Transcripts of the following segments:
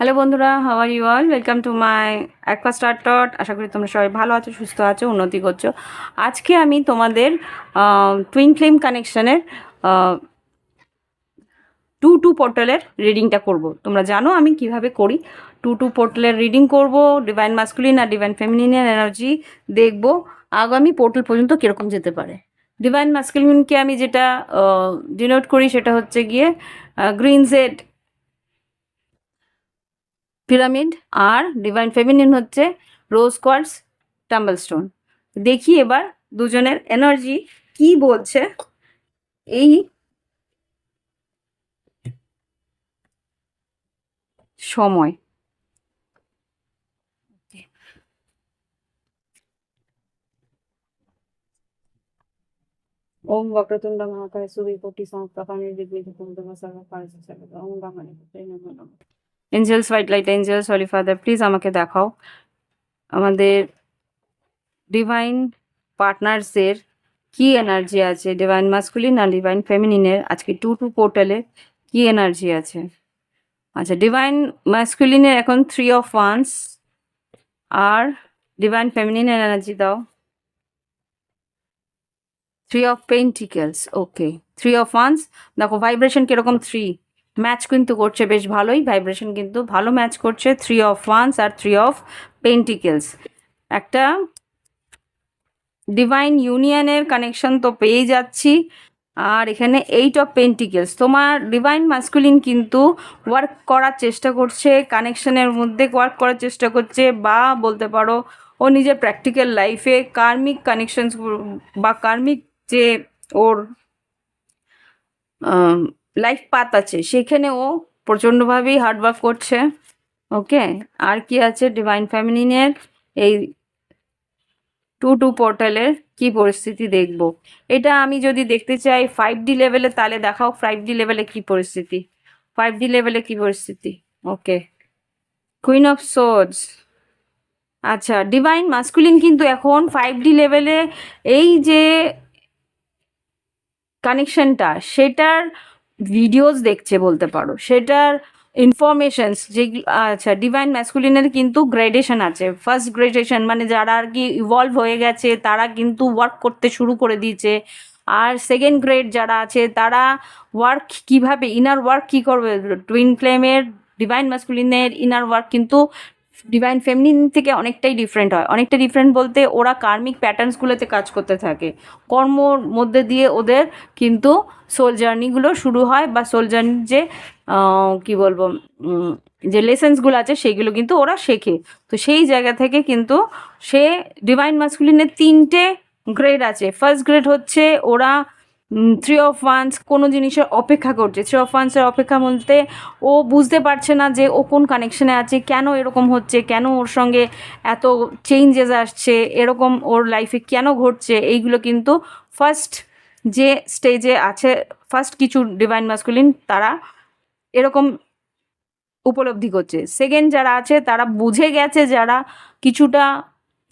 Hello বন্ধুরা how are you all welcome to my aqua star টট আশা করি তোমরা সবাই ভালো আছো, সুস্থ আছো, উন্নতি করছ। আজকে আমি তোমাদের টুইন ফ্লেম কানেকশানের টু টু পোর্টালের রিডিংটা করব। তোমরা জানো আমি কীভাবে করি। টু টু পোর্টালের রিডিং করব ডিভাইন মাস্কুলিন আর ডিভাইন ফেমিনিনের এনার্জি দেখব, আগামী পোর্টাল পর্যন্ত কীরকম যেতে পারে। ডিভাইন মাস্কুলিনকে আমি যেটা ডিনোট করি সেটা হচ্ছে গিয়ে গ্রিন জেড পিরামিড আর ডিভাইন ফেমিনিন হচ্ছে রোজ কোয়ার্টস টাম্বলস্টোন দেখি এবার দুজনের এনার্জি কি বলছে। এই সময় কার্য চালিত ওম বাঙালি নমঃ angels white light angels holy father please আমাকে দেখাও। আমাদের ডিভাইন পার্টনার্সের কি এনার্জি আছে? ডিভাইন মাস্কুলিন আর ডিভাইন ফেমিনিনের আজকে টু টু পোর্টালে কি এনার্জি আছে? আচ্ছা ডিভাইন মাস্কুলিনের এখন থ্রি অফ ওয়ান্স আর ডিভাইন ফেমিনিনের এনার্জি দাও। Three of pentacles okay three of wands দেখো ভাইব্রেশন কীরকম থ্রি ম্যাচ কিন্তু করছে বেশ ভালোই ভাইব্রেশন কিন্তু ভালো ম্যাচ করছে থ্রি অফ ওয়ান্স আর থ্রি অফ পেন্টিকেলস একটা ডিভাইন ইউনিয়নের কানেকশন তো পেয়ে যাচ্ছি, আর এখানে এইট অফ পেন্টিকেলস তোমার ডিভাইন মাস্কুলিন কিন্তু ওয়ার্ক করার চেষ্টা করছে কানেকশনের মধ্যে ওয়ার্ক করার চেষ্টা করছে, বা বলতে পারো ও নিজের প্র্যাকটিক্যাল লাইফে কার্মিক কানেকশনস বা কার্মিক যে ওর লাইফ পাত আছে, সেখানে ও প্রচণ্ডভাবেই হার্ডওয়ার্ক করছে ওকে আর কি আছে? ডিভাইন ফ্যামিলিনের এই টু টু পোর্টালের কি পরিস্থিতি দেখব? এটা আমি যদি দেখতে চাই ফাইভ ডি লেভেলে তাহলে দেখাও ফাইভ ডি লেভেলে কি পরিস্থিতি। ফাইভ ডি লেভেলে কি পরিস্থিতি? ওকে কুইন অফ সোজ আচ্ছা ডিভাইন মাস্কুলিন কিন্তু এখন ফাইভ ডি লেভেলে এই যে কানেকশনটা সেটার ভিডিওস দেখছে বলতে পারো। সেটার ইনফরমেশনস যে আচ্ছা ডিভাইন ম্যাসকুলিনের কিন্তু গ্রেডেশন আছে। ফার্স্ট গ্রেডেশন মানে যারা আর কি ইভলভ হয়ে গেছে, তারা কিন্তু ওয়ার্ক করতে শুরু করে দিয়েছে। আর সেকেন্ড গ্রেড যারা আছে, তারা ওয়ার্ক কীভাবে ইনার ওয়ার্ক কী করবে? টুইন ফ্লেমের ডিভাইন ম্যাসকুলিনের ইনার ওয়ার্ক কিন্তু ডিভাইন ফেমিনিন থেকে অনেকটাই ডিফারেন্ট হয়। অনেকটা ডিফারেন্ট বলতে ওরা কার্মিক প্যাটার্নসগুলোতে কাজ করতে থাকে। কর্মর মধ্যে দিয়ে ওদের কিন্তু সোল জার্নিগুলো শুরু হয় বা সোল জার্নির যে কি বলব যে লেসেন্সগুলো আছে সেইগুলো কিন্তু ওরা শেখে। তো সেই জায়গা থেকে কিন্তু সে ডিভাইন মাস্কুলিনের তিনটে গ্রেড আছে। ফার্স্ট গ্রেড হচ্ছে ওরা থ্রি অফ ওয়ান্স কোনো জিনিসের অপেক্ষা করছে। থ্রি অফ ওয়ান্সের অপেক্ষা বলতে ও বুঝতে পারছে না যে ও কোন কানেকশনে আছে, কেন এরকম হচ্ছে, কেন ওর সঙ্গে এত চেঞ্জেস আসছে, এরকম ওর লাইফে কেন ঘটছে, এইগুলো কিন্তু ফার্স্ট যে স্টেজে আছে ফার্স্ট কিছু ডিভাইন মাস্কুলিন তারা এরকম উপলব্ধি করছে। সেকেন্ড যারা আছে, তারা বুঝে গেছে যারা কিছুটা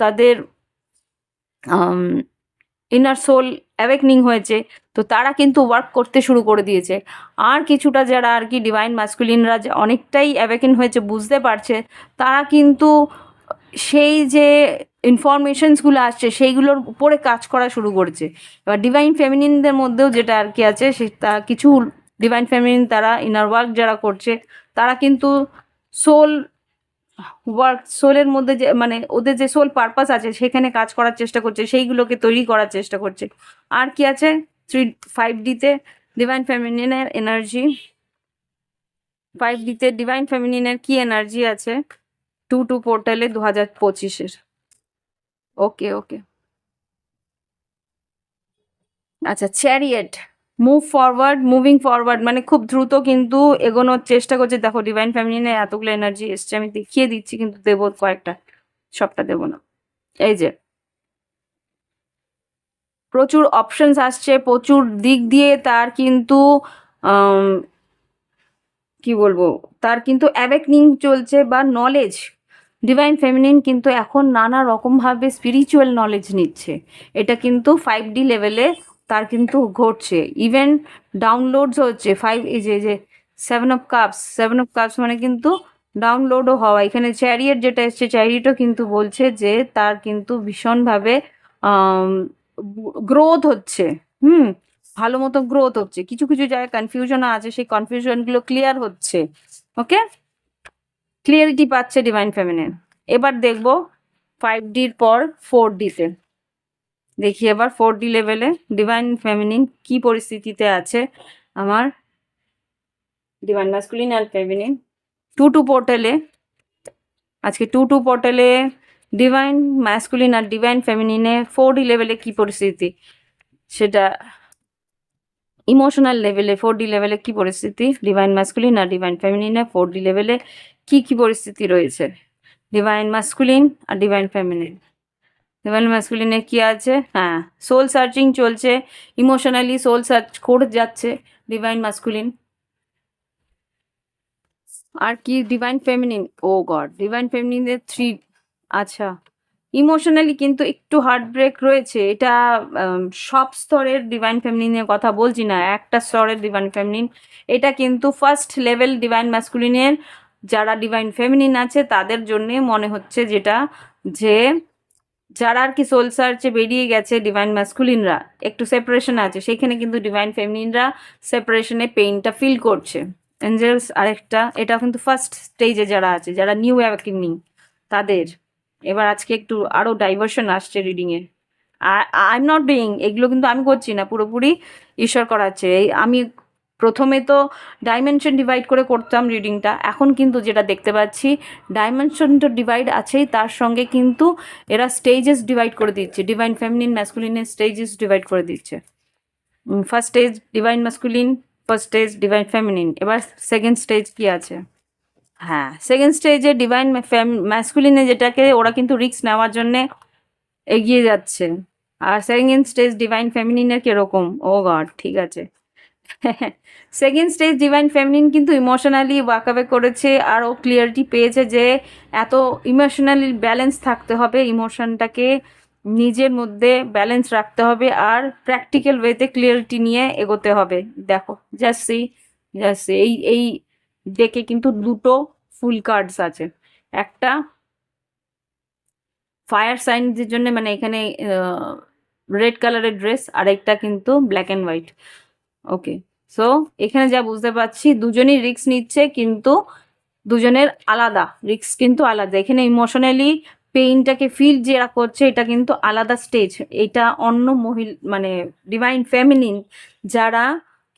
তাদের ইনার সোল অ্যাওয়েকনিং হয়েছে, তো তারা কিন্তু ওয়ার্ক করতে শুরু করে দিয়েছে। আর কিছুটা যারা আর কি ডিভাইন মাস্কুলিনরা অনেকটাই অ্যাওয়েকেন হয়েছে, বুঝতে পারছে, তারা কিন্তু সেই যে ইনফরমেশনসগুলো আসছে, সেইগুলোর উপরে কাজ করা শুরু করছে। এবার ডিভাইন ফেমিনিনদের মধ্যেও যেটা আর কি আছে সেটা কিছু ডিভাইন ফেমিনিন তারা ইনার ওয়ার্ক যারা করছে, তারা কিন্তু সোল ওয়ার্ক সোলের মধ্যে যে মানে ওদের যে সোল পারপাস আছে, সেখানে কাজ করার চেষ্টা করছে, সেইগুলোকে তৈরি করার চেষ্টা করছে। আর কি আছে? থ্রি ফাইভ ডিতে ডিভাইন ফেমিনিনের এনার্জি ফাইভ ডিতে ডিভাইন ফেমিনিনের কি এনার্জি আছে? টু টু পোর্টালে দু হাজার পঁচিশের। ওকে ওকে আচ্ছা chariot move forward moving forward মানে খুব দ্রুত কিন্তু এগোনোর চেষ্টা করছে। দেখো ডিভাইন ফ্যামিলিনে এতগুলো এনার্জি এসছে, আমি দেখিয়ে দিচ্ছি, কিন্তু দেবো কয়েকটা, সবটা দেবো না। এই যে, প্রচুর অপশনস আসছে, প্রচুর দিক দিয়ে তার কিন্তু কি বলব, তার কিন্তু অ্যাওয়েকনিং চলছে বা নলেজ ডিভাইন ফেমিনিন কিন্তু এখন নানা রকমভাবে স্পিরিচুয়াল নলেজ নিচ্ছে। এটা কিন্তু ফাইভ ডি লেভেলে তার কিন্তু ঘটছে। ইভেন ডাউনলোডস হচ্ছে ফাইভ এই যে যে seven of cups seven of cups মানে কিন্তু ডাউনলোডও হওয়া। এখানে চ্যারিয়েট যেটা এসছে চ্যারিয়েটও কিন্তু বলছে যে, তার কিন্তু ভীষণভাবে গ্রোথ হচ্ছে। হুম, ভালো মতো গ্রোথ হচ্ছে। কিছু কিছু জায়গায় কনফিউশন আছে, সেই কনফিউশনগুলো ক্লিয়ার হচ্ছে। ওকে ক্লিয়ারিটি পাচ্ছে ডিভাইন ফেমিনিন এবার দেখব ফাইভ ডির পর ফোর ডিতে দেখি এবার ফোর ডি লেভেলে ডিভাইন ফেমিনিন কি পরিস্থিতিতে আছে আমার divine masculine and feminine two two পোর্টালে, আজকে টু টু পোর্টালে ডিভাইন ম্যাসকুলিন আর ডিভাইন ফেমিনিনে ফোর ডি লেভেলে কী পরিস্থিতি? সেটা ইমোশনাল লেভেলে ফোর ডি লেভেলে কী পরিস্থিতি? ডিভাইন ম্যাসকুলিন আর ডিভাইন ফেমিনিনে ফোর ডি লেভেলে কী কী পরিস্থিতি রয়েছে? ডিভাইন মাস্কুলিন আর ডিভাইন ফেমিনিন ডিভাইন মাস্কুলিনে কি আছে? হ্যাঁ সোল সার্চিং চলছে ইমোশনালি সোল সার্চ করে যাচ্ছে ডিভাইন মাস্কুলিন আর কি divine feminine oh god divine ফেমিনিনের থ্রি আচ্ছা। ইমোশনালি কিন্তু একটু হার্ট ব্রেক রয়েছে, এটা সব স্তরের ডিভাইন ফেমিনিনের কথা বলছি না, একটা স্তরের ডিভাইন ফেমিনিন এটা কিন্তু ফার্স্ট লেভেল ডিভাইন ম্যাসকুলিনের যারা ডিভাইন ফেমিনিন আছে, তাদের জন্যে মনে হচ্ছে যেটা, যে যারা আর কি সোল সার্চে বেরিয়ে গেছে ডিভাইন ম্যাসকুলিনরা একটু সেপারেশন আছে, সেখানে কিন্তু ডিভাইন ফেমিনিনরা সেপারেশনে পেইনটা ফিল করছে। এঞ্জেলস আরেকটা, এটা কিন্তু ফার্স্ট স্টেজে যারা আছে, যারা নিউ অ্যাওয়াকেনিং তাদের। এবার আজকে একটু আরও ডাইভার্সন আসছে রিডিংয়ে আই এম নট ডুইং এগুলো কিন্তু আমি করছি না, পুরোপুরি ঈশ্বর করাচ্ছে। এই, আমি প্রথমে তো ডাইমেনশন ডিভাইড করে করতাম রিডিংটা এখন কিন্তু যেটা দেখতে পাচ্ছি ডাইমেনশন তো ডিভাইড আছেই, তার সঙ্গে কিন্তু এরা স্টেজেস ডিভাইড করে দিচ্ছে ডিভাইন ফেমিনিন ম্যাসকুলিনের স্টেজেস ডিভাইড করে দিচ্ছে। First stage divine masculine first stage divine feminine এবার সেকেন্ড স্টেজ কি আছে? হ্যাঁ সেকেন্ড স্টেজে ডিভাইন ম্যাসকুলিনে যেটাকে ওরা কিন্তু রিস্ক নেওয়ার জন্যে এগিয়ে যাচ্ছে। আর সেকেন্ড স্টেজ ডিভাইন ফেমিনিনের কীরকম? ও গড ঠিক আছে। সেকেন্ড স্টেজ ডিভাইন ফেমিনিন কিন্তু ইমোশনালি ওয়াকাবে করেছে আর ও ক্লিয়ারিটি পেয়েছে যে এত ইমোশনালি ব্যালেন্স থাকতে হবে ইমোশনটাকে নিজের মধ্যে ব্যালেন্স রাখতে হবে আর প্র্যাকটিক্যাল ওয়েতে ক্লিয়ারিটি নিয়ে এগোতে হবে। দেখো জাস্ট সি এই এই ডেকে কিন্তু দুটো ফুল কার্ডস আছে। একটা ফায়ার সাইনদের জন্য মানে এখানে রেড কালারের ড্রেস আর একটা কিন্তু black and white okay so এখানে যা বুঝতে পারছি, দুজনই রিক্স নিচ্ছে কিন্তু দুজনের আলাদা। রিক্স কিন্তু আলাদা। এখানে ইমোশনালি পেইনটাকে ফিল যেটা করছে, এটা কিন্তু আলাদা স্টেজ এটা অন্য মহিল মানে ডিভাইন ফেমিনিন যারা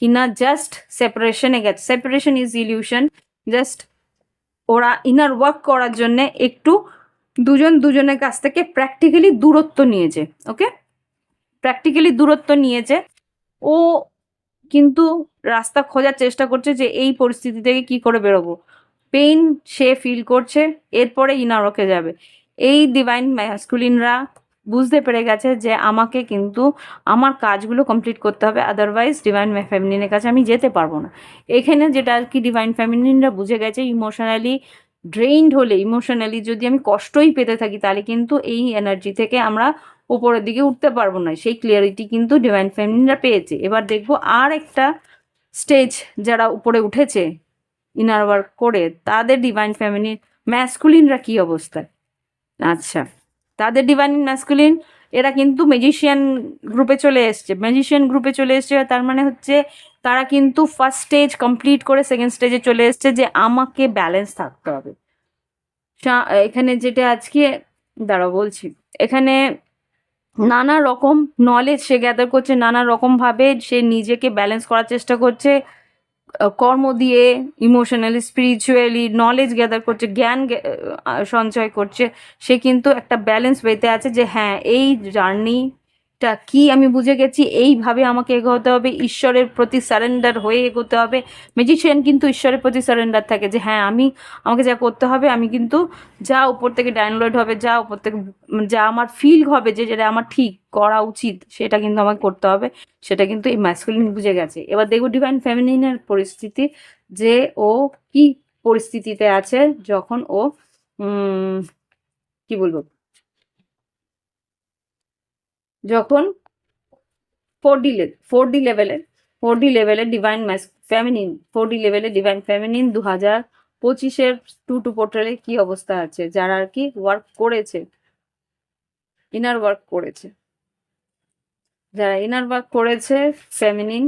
কিনা জাস্ট সেপারেশনে গেছে। সেপারেশন ইজ ইলিউশন জাস্ট ওরা ইনার ওয়ার্ক করার জন্য একটু দুজন দুজনের কাছ থেকে প্র্যাকটিক্যালি দূরত্ব নিয়েছে। ওকে প্র্যাকটিক্যালি দূরত্ব নিয়েছে। ও কিন্তু রাস্তা খোঁজার চেষ্টা করছে যে এই পরিস্থিতি থেকে কি করে বেরোবো। পেইন সে ফিল করছে, এরপরে ইনারকে যাবে। এই ডিভাইন ম্যাসকুলিনরা বুঝতে পেরে গেছে যে আমাকে কিন্তু আমার কাজগুলো কমপ্লিট করতে হবে আদারওয়াইজ ডিভাইন ফ্যামিলিনের কাছে আমি যেতে পারব না। এখানে যেটা আর কি ডিভাইন ফ্যামিলিনরা বুঝে গেছে ইমোশনালি ড্রেইনড হলে ইমোশনালি যদি আমি কষ্টই পেতে থাকি, তাহলে কিন্তু এই এনার্জি থেকে আমরা উপরের দিকে উঠতে পারব না। সেই ক্লিয়ারিটি কিন্তু ডিভাইন ফ্যামিলিরা পেয়েছে। এবার দেখব আর একটা স্টেজ যারা উপরে উঠেছে ইনার ওয়ার্ক করে, তাদের ডিভাইন ফ্যামিলির ম্যাসকুলিনরা কী অবস্থায় আচ্ছা তাদের ডিভাইন ম্যাসকুলিন এরা কিন্তু ম্যাজিশিয়ান গ্রুপে চলে এসছে। ম্যাজিশিয়ান গ্রুপে চলে এসছে তার মানে হচ্ছে তারা কিন্তু ফার্স্ট স্টেজ কমপ্লিট করে সেকেন্ড স্টেজে চলে এসছে যে আমাকে ব্যালেন্স থাকতে হবে। এখানে যেটা আজকে, দাঁড়াও বলছি। এখানে নানা রকম নলেজ সে গ্যাদার করছে, নানা রকমভাবে সে নিজেকে ব্যালেন্স করার চেষ্টা করছে কর্ম দিয়ে ইমোশনালি স্পিরিচুয়ালি নলেজ গ্যাদার করছে, জ্ঞান সঞ্চয় করছে। সে কিন্তু একটা ব্যালেন্স পেতে আছে যে হ্যাঁ এই জার্নিটা কি আমি বুঝে গেছি? এইভাবে আমাকে এগোতে হবে। ঈশ্বরের প্রতি সারেন্ডার হয়ে এগোতে হবে। ম্যাজিশিয়ান কিন্তু ঈশ্বরের প্রতি সারেন্ডার থাকে যে হ্যাঁ আমি, আমাকে যা করতে হবে, আমি কিন্তু যা উপর থেকে ডাউনলোড হবে, যা উপর থেকে, যা আমার ফিল হবে যে, যেটা আমার ঠিক করা উচিত, সেটা কিন্তু আমাকে করতে হবে। সেটা কিন্তু এই ম্যাসকুলিন বুঝে গেছে। এবার দেখব ডিভাইন ফেমিনিনের পরিস্থিতি, যে ও কি পরিস্থিতিতে আছে যখন ও কি বলব? যখন ফোর ডি ফোর ডি লেভেলে ফোর ডি লেভেলে divine mass feminine four D লেভেলে ডিভাইন ফেমিনিন দু হাজার পঁচিশের টু টু পোর্টালে কি অবস্থা আছে? যারা আর কি ওয়ার্ক করেছে ইনার ওয়ার্ক করেছে। যারা ইনার ওয়ার্ক করেছে ফেমিনিন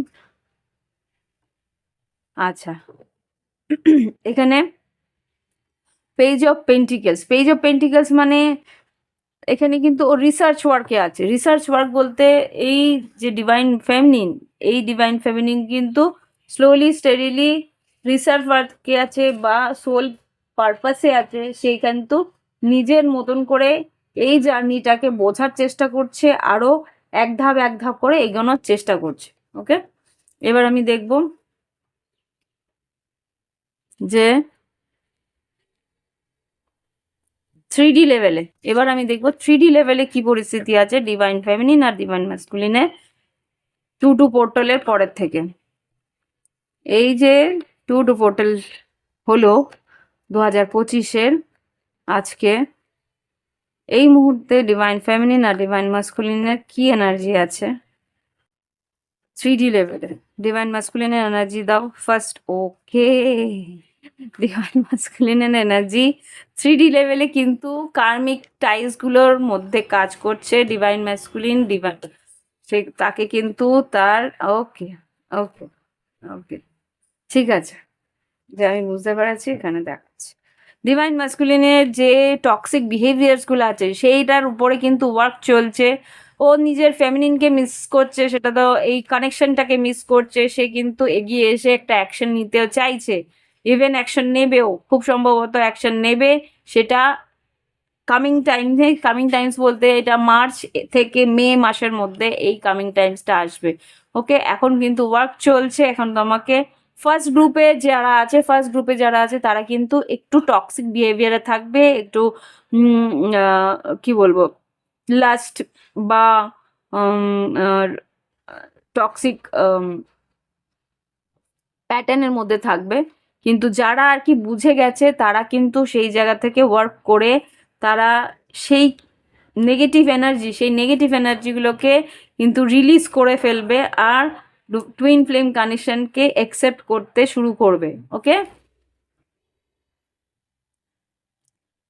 আচ্ছা। এখানে page of pentacles page of pentacles মানে এখানে কিন্তু ও রিসার্চ ওয়ার্কে আছে। রিসার্চ ওয়ার্ক বলতে এই যে ডিভাইন ফেমিনিন এই ডিভাইন ফেমিনিন কিন্তু স্লোলি স্টেডিলি রিসার্চ ওয়ার্কে আছে বা সোল পারপাসে আছে, সে কিন্তু নিজের মতন করে এই জার্নিটাকে বোঝার চেষ্টা করছে আরও এক ধাপ এক ধাপ করে এগোনোর চেষ্টা করছে। ওকে এবার আমি দেখব যে থ্রি লেভেলে এবার আমি দেখব থ্রি লেভেলে কি পরিস্থিতি আছে ডিভাইন ফেমিনিন আর ডিভাইন ম্যাসকুলিনে টু টু পোর্টালের পরের থেকে। এই যে টু টু পোর্টাল হলো দু হাজার পঁচিশের আজকে। এই মুহূর্তে ডিভাইন ফেমিনিন আর ডিভাইন মাস্কুলিনের কি এনার্জি আছে? থ্রি ডি লেভেলে ডিভাইন মাস্কুলিনের এনার্জি দাও। ফার্স্ট ওকে ডিভাইন মাস্কুলিনের এনার্জি থ্রি ডি লেভেলে কিন্তু কার্মিক টাইলসগুলোর মধ্যে কাজ করছে ডিভাইন ম্যাসকুলিন ডিভাইন সে, তাকে কিন্তু তার ওকে ওকে ওকে ঠিক আছে। যে আমি বুঝতে পারছি, এখানে দেখাচ্ছি। ডিভাইন মাস্কুলিনের যে টক্সিক বিহেভিয়ার্সগুলো আছে, সেইটার উপরে কিন্তু ওয়ার্ক চলছে। ও নিজের ফ্যামিলিনকে মিস করছে, সেটা তো এই কানেকশনটাকে মিস করছে, সে কিন্তু এগিয়ে এসে একটা অ্যাকশন নিতেও চাইছে। ইভেন অ্যাকশন নেবেও, খুব সম্ভবত অ্যাকশন নেবে। সেটা কামিং টাইমে কামিং টাইমস বলতে এটা মার্চ থেকে মে মাসের মধ্যে এই কামিং টাইমসটা আসবে। ওকে এখন কিন্তু ওয়ার্ক চলছে। এখন তোমাকে ফার্স্ট গ্রুপে যারা আছে ফার্স্ট গ্রুপে যারা আছে, তারা কিন্তু একটু টক্সিক বিহেভিয়ারে থাকবে। একটু কি বলব? লাস্ট বা টক্সিক প্যাটার্নের মধ্যে থাকবে। কিন্তু যারা আর কি বুঝে গেছে, তারা কিন্তু সেই জায়গা থেকে ওয়ার্ক করে তারা সেই নেগেটিভ এনার্জি সেই নেগেটিভ এনার্জিগুলোকে কিন্তু রিলিজ করে ফেলবে আর টুইন ফ্লেম কানেকশনকে অ্যাকসেপ্ট করতে শুরু করবে ওকে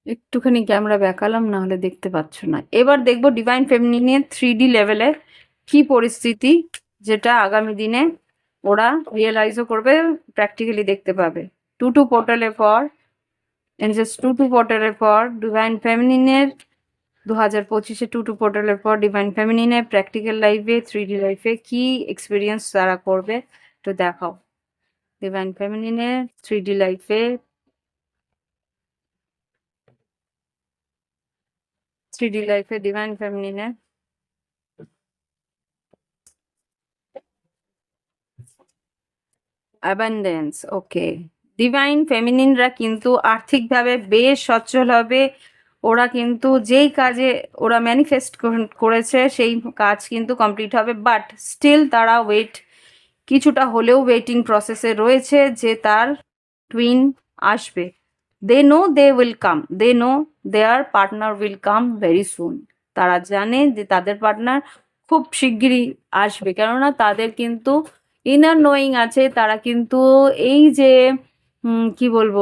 একটুখানি ক্যামেরা ব্যাকালাম না হলে দেখতে পাচ্ছ না। এবার দেখব ডিভাইন ফেমিনিনের থ্রি ডি লেভেলের কি পরিস্থিতি, যেটা আগামী দিনে ওরা রিয়েলাইজও করবে প্র্যাকটিক্যালি দেখতে পাবে। টু টু পোর্টালের পর এনজেস টু টু পোর্টালের পর ডিভাইন ফেমিনিনের দু হাজার পঁচিশে টু টু পোর্টালের পর ডিভাইন ফেমিনিনের প্র্যাকটিক্যাল লাইফে থ্রি ডি লাইফে কি এক্সপিরিয়েন্স তারা করবে তো দেখাও। ডিভাইন ফেমিনিনের থ্রি ডি লাইফে থ্রি ডি লাইফে ডিভাইন ফেমিনিনের অ্যাবান্ডেন্স ওকে ডিভাইন ফেমিনিনরা কিন্তু আর্থিকভাবে বেশ সচ্ছল হবে। ওরা কিন্তু যেই কাজে ওরা ম্যানিফেস্ট করেছে, সেই কাজ কিন্তু কমপ্লিট হবে। বাট স্টিল তারা ওয়েট কিছুটা হলেও ওয়েটিং প্রসেসে রয়েছে যে তার টুইন আসবে। They know they will come they know their partner will come very soon তারা জানে যে তাদের পার্টনার খুব শিগগিরই আসবে। কেননা তাদের কিন্তু ইনার নোয়িং আছে, তারা কিন্তু এই যে কি বলব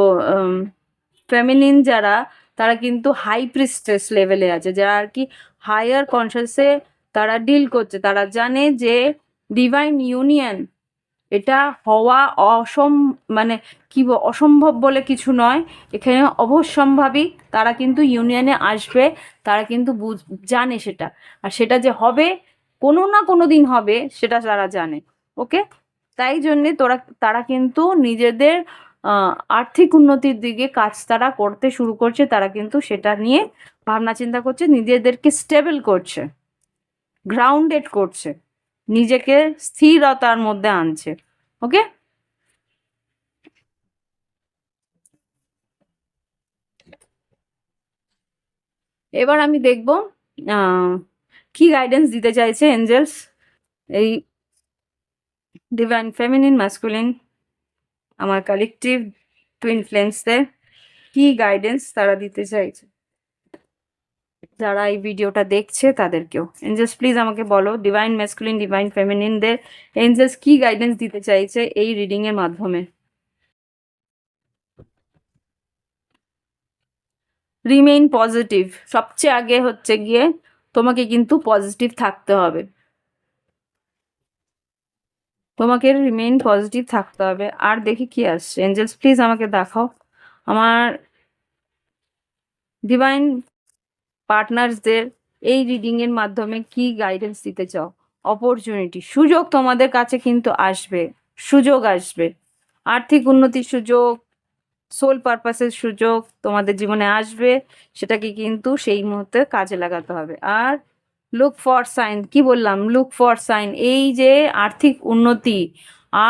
ফ্যামিলিন যারা, তারা কিন্তু হাই প্রিস্টেস লেভেলে আছে। যারা আর কি হায়ার কনসিয়াসে তারা ডিল করছে। তারা জানে যে ডিভাইন ইউনিয়ন এটা হওয়া অসম মানে কি অসম্ভব বলে কিছু নয়। এখানে অবশ্যম্ভাবী তারা কিন্তু ইউনিয়নে আসবে, তারা কিন্তু জানে সেটা। আর সেটা যে হবে, কোনো না কোনো দিন হবে, সেটা তারা জানে। ওকে? তাই জন্যে তোরা, তারা কিন্তু নিজেদের আর্থিক উন্নতির দিকে কাজ তারা করতে শুরু করছে, তারা কিন্তু সেটা নিয়ে ভাবনা চিন্তা করছে, নিজেদেরকে স্টেবল করছে গ্রাউন্ডেড করছে, নিজেকে স্থিরতার মধ্যে আনছে, ওকে? এবার আমি দেখব কি গাইডেন্স দিতে চাইছে এঞ্জেলস এই ডিভাইন ফেমিনিন ম্যাসকুলিন আমার কালেকটিভ টুইন ফ্লেমসদের কি গাইডেন্স তারা দিতে চাইছে? যারা এই ভিডিওটা দেখছে তাদেরকেও। এঞ্জেলস প্লিজ আমাকে বলো ডিভাইন ম্যাসকুলিন ডিভাইন ফেমিনিনদের এঞ্জেলস কি গাইডেন্স দিতে চাইছে এই রিডিংয়ের মাধ্যমে? রিমেইন পজিটিভ সবচেয়ে আগে হচ্ছে গিয়ে তোমাকে কিন্তু পজিটিভ থাকতে হবে। তোমাকে রিমেইন পজিটিভ থাকতে হবে। আর দেখি কি আসছে। এঞ্জেলস প্লিজ আমাকে দেখাও। আমার ডিভাইন পার্টনার্সদের এই রিডিংয়ের মাধ্যমে কি গাইডেন্স দিতে চাও? অপরচুনিটি সুযোগ তোমাদের কাছে কিন্তু আসবে। সুযোগ আসবে। আর্থিক উন্নতির সুযোগ সোল পারপাসের সুযোগ তোমাদের জীবনে আসবে। সেটাকে কিন্তু সেই মুহূর্তে কাজে লাগাতে হবে। আর লুক ফর সাইন কি বললাম? লুক ফর সাইন এই যে আর্থিক উন্নতি,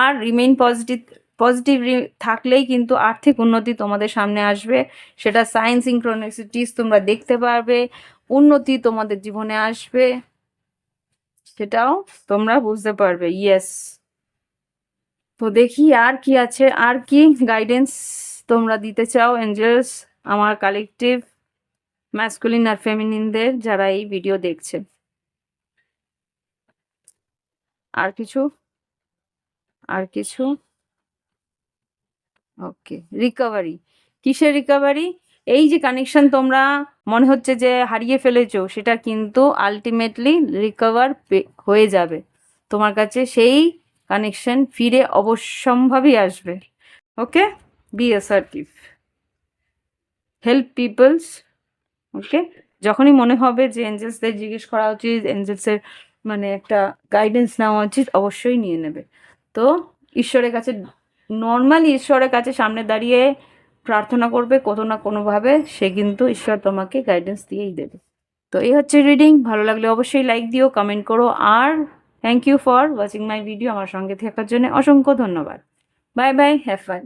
আর রিমেইন পজিটিভ পজিটিভ থাকলেই কিন্তু আর্থিক উন্নতি তোমাদের সামনে আসবে। সেটা সাইন সিনক্রোনিসিটিস তোমরা দেখতে পারবে, উন্নতি তোমাদের জীবনে আসবে। সেটাও তোমরা বুঝতে পারবে ইয়েস তো দেখি আর কি আছে, আর কি গাইডেন্স তোমরা দিতে চাও এঞ্জেলস আমার কালেকটিভ ম্যাসকুলিন আর ফেমিনিনদের যারা এই ভিডিও দেখছে। আর কিছু? আর কিছু? ওকে রিকভারি কিসের রিকভারি এই যে কানেকশন তোমরা মনে হচ্ছে যে হারিয়ে ফেলেছো, সেটা কিন্তু আলটিমেটলি রিকভার হয়ে যাবে। তোমার কাছে সেই কানেকশন ফিরে অবশ্যম্ভাবী আসবে। Okay be assertive help peoples okay যখনই মনে হবে যে এঞ্জেলসদের জিজ্ঞেস করা উচিত এঞ্জেলসের মানে একটা গাইডেন্স নেওয়া উচিত অবশ্যই নিয়ে নেবে। তো ঈশ্বরের কাছে নর্মালি ঈশ্বরের কাছে সামনে দাঁড়িয়ে প্রার্থনা করবে, কোনো না কোনোভাবে সে কিন্তু ঈশ্বর তোমাকে গাইডেন্স দিয়েই দেবে। তো এই হচ্ছে রিডিং ভালো লাগলে অবশ্যই লাইক দিও কমেন্ট করো, আর thank you for watching my video আমার সঙ্গে থাকার জন্য অসংখ্য ধন্যবাদ। Bye bye have fun